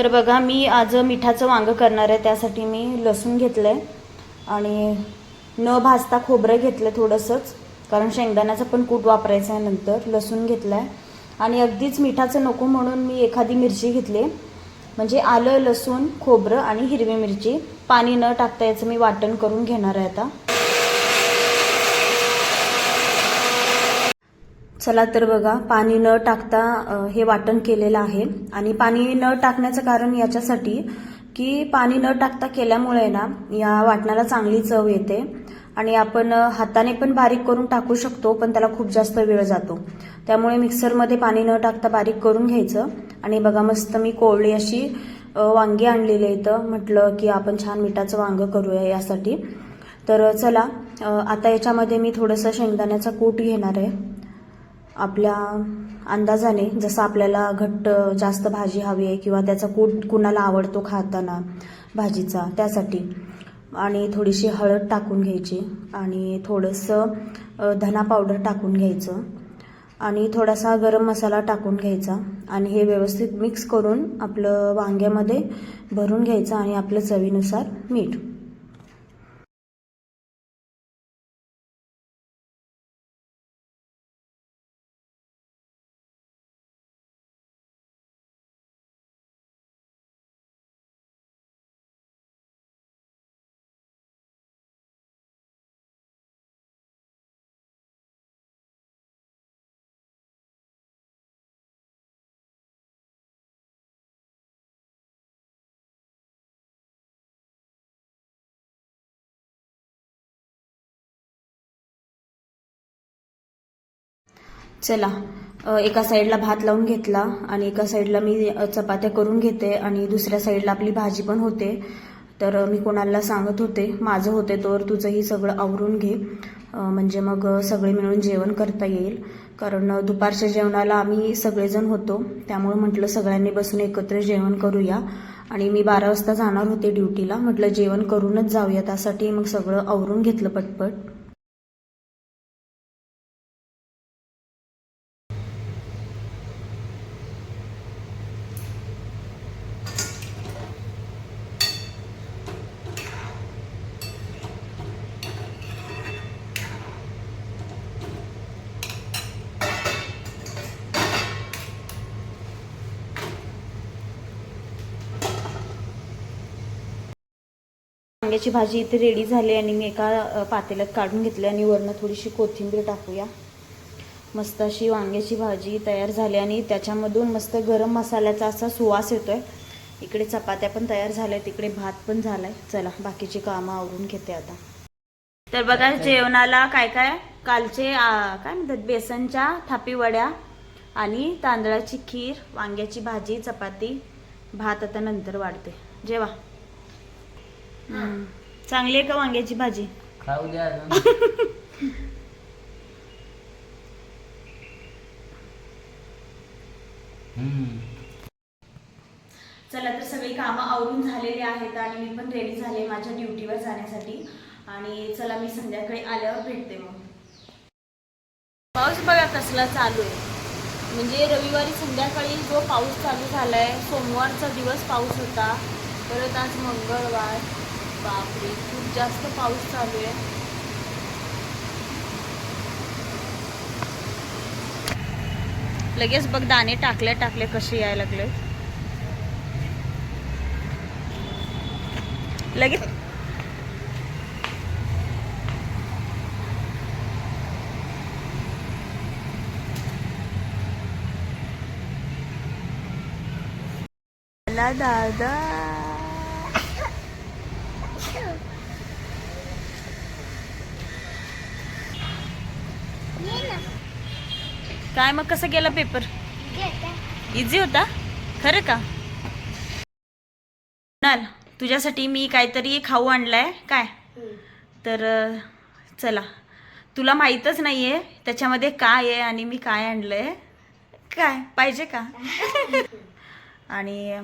तर बघा मी आज मिठाचं वांगं करणार आहे त्यासाठी मी लसूण घेतलं आहे आणि न भाजता खोबरं घेतलं थोडंसंच कारण शेंगदाण्याचं पण कूट वापरायचं आहे नंतर लसूण घेतलं आहे आणि अगदीच मिठाचं नको म्हणून मी एखादी मिरची घेतली म्हणजे आलं लसूण खोबरं आणि हिरवी मिरची. पाणी न टाकता याचं मी वाटण करून घेणार आहे आता. चला तर बघा पाणी न टाकता हे वाटण केलेलं आहे. आणि पाणी न टाकण्याचं कारण याच्यासाठी की पाणी न टाकता केल्यामुळे ना या वाटणाला चांगली चव येते. आणि आपण हाताने पण बारीक करून टाकू शकतो पण त्याला खूप जास्त वेळ जातो. त्यामुळे मिक्सरमध्ये पाणी न टाकता बारीक करून घ्यायचं. आणि बघा मस्त मी कोवळी अशी वांगी आणलेली इथं. म्हटलं की आपण छान मिठाचं वांगं करूया यासाठी. तर चला आता याच्यामध्ये मी थोडंसं शेंगदाण्याचा कूट घेणार आहे. आपल्या अंदाजाने जसं आपल्याला घट्ट जास्त भाजी हवी आहे किंवा त्याचा कूट कुणाला आवडतो खाताना भाजीचा त्यासाठी. आणि थोडीशी हळद टाकून घ्यायची आणि थोडंसं धना पावडर टाकून घ्यायचं. आणि थोडासा गरम मसाला टाकून घ्यायचा आणि हे व्यवस्थित मिक्स करून आपलं वांग्यामध्ये भरून घ्यायचं आणि आपलं चवीनुसार मीठ. चला. एका साईडला भात लावून घेतला आणि एका साईडला मी चपात्या करून घेते आणि दुसऱ्या साईडला आपली भाजी पण होते. तर मी कोणाला सांगत होते माझं होते तर तुझंही सगळं आवरून घे. म्हणजे मग सगळे मिळून जेवण करता येईल. कारण दुपारच्या जेवणाला आम्ही सगळेजण होतो. त्यामुळे म्हटलं सगळ्यांनी बसून एकत्र जेवण करूया. आणि मी बारा वाजता जाणार होते ड्युटीला. म्हटलं जेवण करूनच जाऊया. त्यासाठी मग सगळं आवरून घेतलं पटपट. वांग्याची भाजी इथे रेडी झाली आणि मी एका पातेल्यात काढून घेतली आणि वरनं थोडीशी कोथिंबीर टाकूया. मस्त अशी वांग्याची भाजी तयार झाली आणि त्याच्यामधून मस्त गरम मसाल्याचा असा सुवास येतोय. इकडे चपात्या पण तयार झाल्या तिकडे भात पण झालाय. चला बाकीची कामं आवरून घेते आता. तर बघा जेवणाला काय काय? कालचे काय म्हणतात बेसनच्या थापी वड्या आणि तांदळाची खीर वांग्याची भाजी चपाती. भात आता नंतर वाढते. जेवा. हम्म. चांगली आहे का वांग्याची भाजी? खाऊ द्या अजून. हम्म. चला तर सगळी कामं आवरून झालेली आहेत आणि मी पण रेडी झाले माझ्या ड्युटीवर जाण्यासाठी. आणि चला मी संध्याकाळी आल्यावर भेटते मग. पाऊस बघा कसला चालू आहे. म्हणजे रविवारी संध्याकाळी जो पाऊस चालू झालाय सोमवारचा दिवस पाऊस होता. परत आज मंगळवार. बापरे खूप जास्त पाऊस चालू आहे. लगेच बघ दाणे टाकले टाकले कसे यायला लागले. लगेच मला दादा. काय मग कसं गेला पेपर? इझी होता? खरं का? नाल तुझ्यासाठी मी काहीतरी खाऊ आणलाय काय? तर चला. तुला माहीतच नाहीये त्याच्यामध्ये काय आहे आणि मी काय आणलंय? काय? पाहिजे का? आणि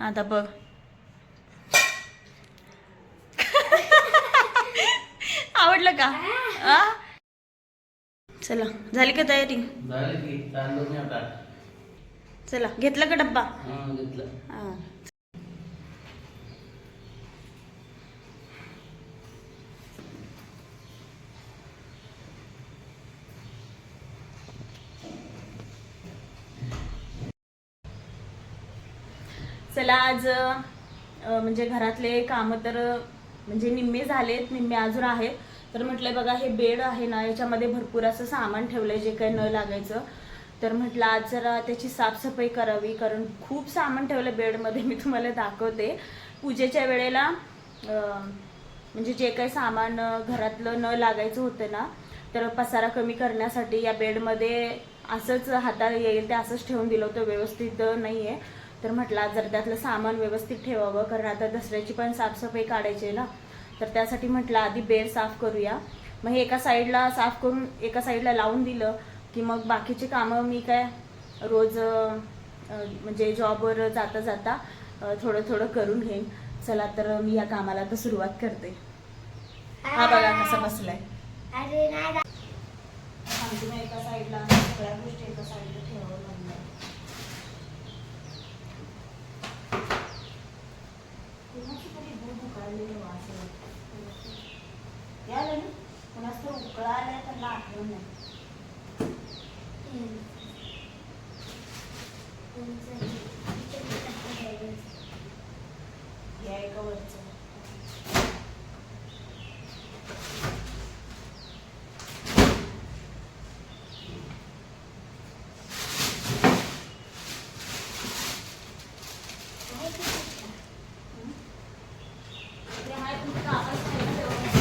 आता बघ. आवडलं का? आ? चला झाली का तयारी? चला घेतला का डब्बा? हा घेतलं. हा. चला आज म्हणजे घरातले कामं तर म्हणजे निम्मे झालेत निम्मे अजून आहेत. तर म्हटलंय बघा हे बेड आहे ना याच्यामध्ये भरपूर असं सामान ठेवलंय जे काही न लागायचं. तर म्हटलं आज जरा त्याची साफसफाई करावी कारण खूप सामान ठेवलं बेडमध्ये मी तुम्हाला दाखवते. पूजेच्या वेळेला म्हणजे जे काही सामान घरातलं न लागायचं होतं ना तर पसारा कमी करण्यासाठी या बेडमध्ये असंच हाताला येईल ते असंच ठेवून दिलं होतं व्यवस्थित नाही आहे तर म्हटलं आज जर त्यातलं सामान व्यवस्थित ठेवावं कारण आता दसऱ्याची पण साफसफाई काढायची आहे ना तर त्यासाठी म्हटलं आधी बेड साफ करूया. मग हे एका साईडला साफ करून एका साईडला लावून दिलं की मग बाकीची कामं मी काय रोज म्हणजे जॉबवर जाता जाता थोडं थोडं करून घेईन. चला तर मी या कामाला तर सुरुवात करते. हा बघा कसा बसलाय एका साईडला सगळ्या गोष्टी एका साईडला ठेवावं लागणार कुणाची तरी दूध उकळलेलं वास येतोय. यायला ना कुणाच तर उकळायला त्यांना आठवण नाही या एका वरचं ते आहे तुमचं कामाचं आहे ना तेवढं.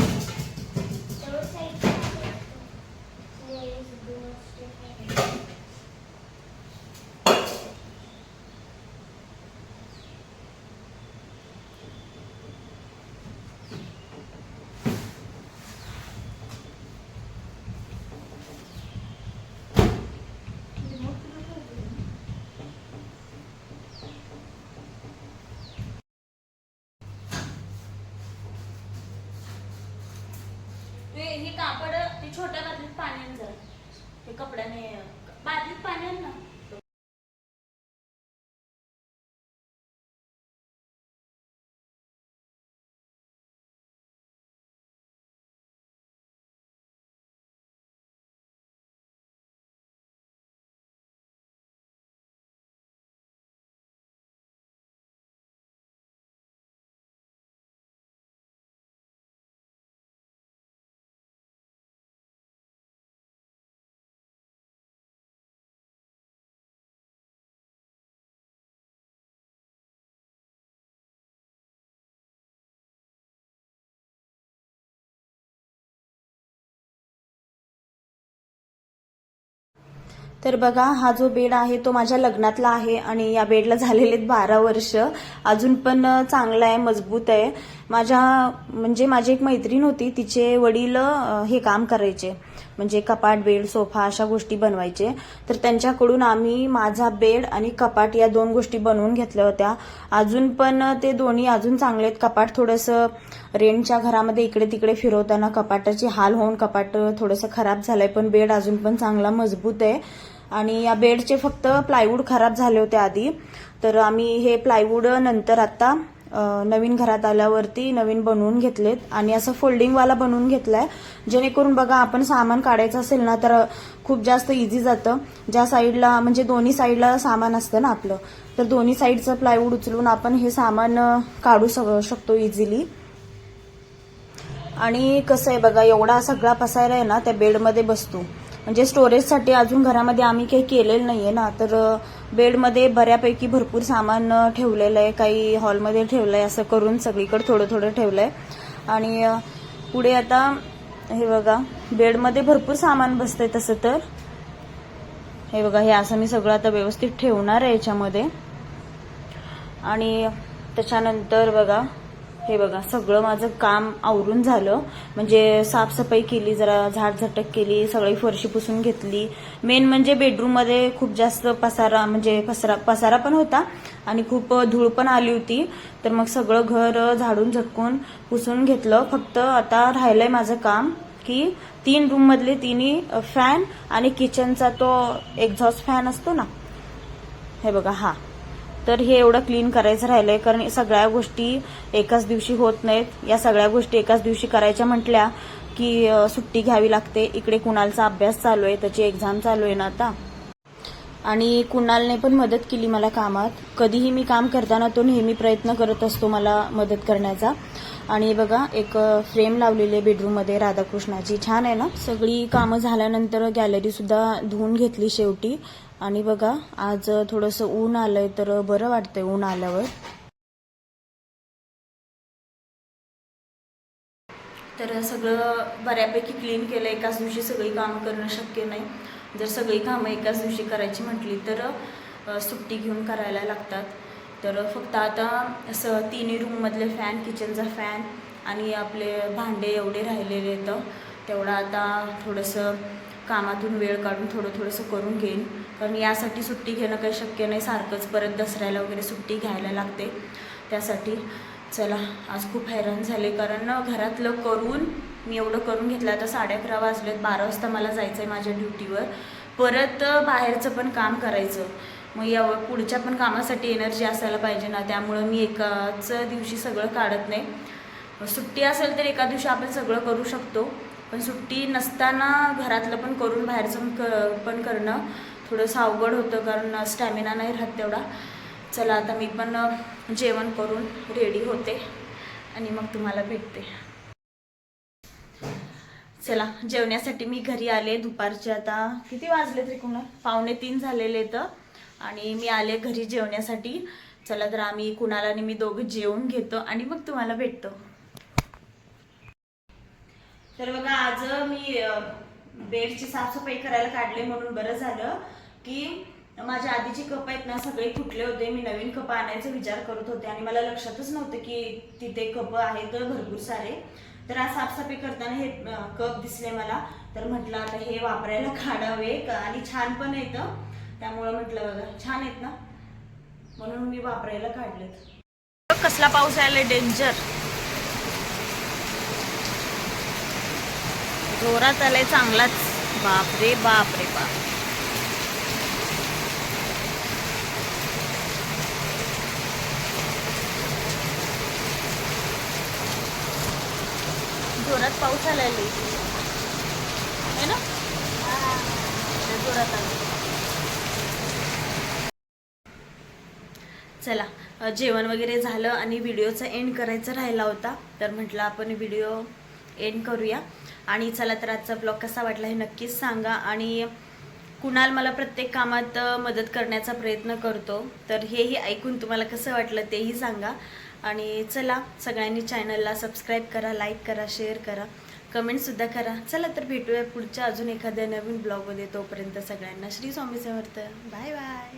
ते हे कापड ते छोट्या बादलीत पाण्याने जर. ते कपड्याने तर बघा हा जो बेड आहे तो माझ्या लग्नातला आहे आणि या बेडला झालेले आहेत बारा वर्ष. अजून पण चांगला आहे मजबूत आहे. माझ्या म्हणजे माझी एक मैत्रीण होती तिचे वडील हे काम करायचे. म्हणजे कपाट बेड सोफा अशा गोष्टी बनवायचे. तर त्यांच्याकडून आम्ही माझा बेड आणि कपाट या दोन गोष्टी बनवून घेतल्या होत्या. अजून पण ते दोन्ही अजून चांगले आहेत. कपाट थोडंसं रेंटच्या घरामध्ये इकडे तिकडे फिरवताना कपाटाची हाल होऊन कपाट थोडंसं खराब झालंय पण बेड अजून पण चांगला मजबूत आहे. आणि या बेडचे फक्त प्लायवूड खराब झाले होते आधी. तर आम्ही हे प्लायवूड नंतर आता नवीन घरात आल्यावरती नवीन बनवून घेतलेत. आणि असं फोल्डिंगवाला बनवून घेतलाय. जेणेकरून बघा आपण सामान काढायचं असेल ना तर खूप जास्त इझी जातं. ज्या साईडला म्हणजे दोन्ही साईडला सामान असतं ना आपलं तर दोन्ही साईडचं प्लायवूड उचलून आपण हे सामान काढू शकतो इझिली आणि कसं आहे बघा एवढा सगळा पसायला आहे ना त्या बेडमध्ये बसतो. म्हणजे स्टोरेजसाठी अजून घरामध्ये आम्ही काही केलेलं नाहीये ना तर बेडमध्ये बऱ्यापैकी भरपूर सामान ठेवलेलं आहे काही हॉलमध्ये ठेवलं आहे असं करून सगळीकडे थोडं थोडं ठेवलं आहे आणि पुढे आता हे बघा बेडमध्ये भरपूर सामान बसतंय तसं तर. हे बघा हे असं मी सगळं आता व्यवस्थित ठेवणार आहे याच्यामध्ये. आणि त्याच्यानंतर बघा हे बघा सगळं माझं काम आवरून झालं. म्हणजे साफसफाई केली जरा झाडझटक केली सगळी फरशी पुसून घेतली. मेन म्हणजे बेडरूममध्ये खूप जास्त पसारा म्हणजे पसारा पसारा पण होता आणि खूप धूळ पण आली होती. तर मग सगळं घर झाडून झटकून पुसून घेतलं. फक्त आता राहिलंय माझं काम की तीन रूममधले तिन्ही फॅन आणि किचनचा तो एक्झॉस्ट फॅन असतो ना? हे बघा हा. तर हे एवढं क्लीन करायचं राहिलंय कारण सगळ्या गोष्टी एकाच दिवशी होत नाहीत. या सगळ्या गोष्टी एकाच दिवशी करायच्या म्हटल्या की सुट्टी घ्यावी लागते. इकडे कुणालचा अभ्यास चालू आहे त्याची एक्झाम चालू आहे ना आता. आणि कुणालने पण मदत केली मला कामात. कधीही मी काम करताना तो नेहमी प्रयत्न करत असतो मला मदत करण्याचा. आणि बघा एक फ्रेम लावलेली आहे बेडरूममध्ये राधाकृष्णाची. छान आहे ना? सगळी कामं झाल्यानंतर गॅलरीसुद्धा धुवून घेतली शेवटी. आणि बघा आज थोडंसं ऊन आलंय तर बरं वाटतंय ऊन आल्यावर. तर सगळं बऱ्यापैकी क्लीन केलं एकाच दिवशी सगळी कामं करणं शक्य नाही. जर सगळी कामं एकाच दिवशी करायची म्हटली तर सुट्टी घेऊन करायला लागतात. तर फक्त आता असं तिन्ही रूममधले फॅन किचनचा फॅन आणि आपले भांडे एवढे राहिलेले आहेत तेवढं आता थोडंसं कामातून वेळ काढून थोडं थोडंसं करून घेईन. कारण यासाठी सुट्टी घेणं काही शक्य नाही. सारखंच परत दसऱ्याला वगैरे सुट्टी घ्यायला लागते. त्यासाठी चला आज खूप हैराण झाले. कारण घरातलं करून मी एवढं करून घेतलं. आता साडे अकरा वाजलेत. बारा वाजता मला जायचं आहे माझ्या ड्युटीवर. परत बाहेरचं पण काम करायचं. मग या पुढच्या पण कामासाठी एनर्जी असायला पाहिजे ना. त्यामुळं मी एकाच दिवशी सगळं काढत नाही. सुट्टी असेल तर एका दिवशी आपण सगळं करू शकतो. पण सुट्टी नसताना घरातलं पण करून बाहेरचं जाऊन क पण करणं थोडंसं अवघड होतं कारण स्टॅमिना नाही राहत तेवढा. चला आता मी पण जेवण करून रेडी होते आणि मग तुम्हाला भेटते. चला जेवण्यासाठी मी घरी आले. दुपारचे आता किती वाजले तरी पावणे तीन झालेले तर. आणि मी आले घरी जेवण्यासाठी. चला तर आम्ही कुणाला आणि मी दोघं जेवून घेतो आणि मग तुम्हाला भेटतो. तर बघा आज मी बेडची साफसफाई करायला काढले म्हणून बरं झालं की माझ्या आधीची कप आहेत ना सगळे फुटले होते. मी नवीन कप आणायचा विचार करत होते आणि मला लक्षातच नव्हतं की तिथे कप आहेत भरपूर सारे. तर आज साफसफाई करताना हे कप दिसले मला. तर म्हटलं आता हे वापरायला काढावे आणि छान पण येतं त्यामुळं म्हटलं बघा छान आहेत ना. म्हणून मी वापरायला काढलेत. कसला पाऊस आहे डेंजर जोरात आलाय चांगलाच. बाप रे बाप रे बाप. जोरात पाऊस आलाय आहे है ना? जोरात आला चला जेवण वगैरे झालं आणि व्हिडिओचा एंड करायचा राहिला होता. तर म्हटलं आपण व्हिडिओ एंड करूया. आणि चला तर आजचा ब्लॉग कसा वाटला हे नक्कीच सांगा. आणि कुणाल मला प्रत्येक कामात मदत करण्याचा प्रयत्न करतो. तर हेही ऐकून तुम्हाला कसं वाटलं तेही सांगा. आणि चला सगळ्यांनी चॅनलला सबस्क्राईब करा लाईक करा शेअर करा. कमेंटसुद्धा करा. चला तर भेटूया पुढच्या अजून एखाद्या नवीन ब्लॉगमध्ये तोपर्यंत सगळ्यांना श्री स्वामी समर्थ. Bye bye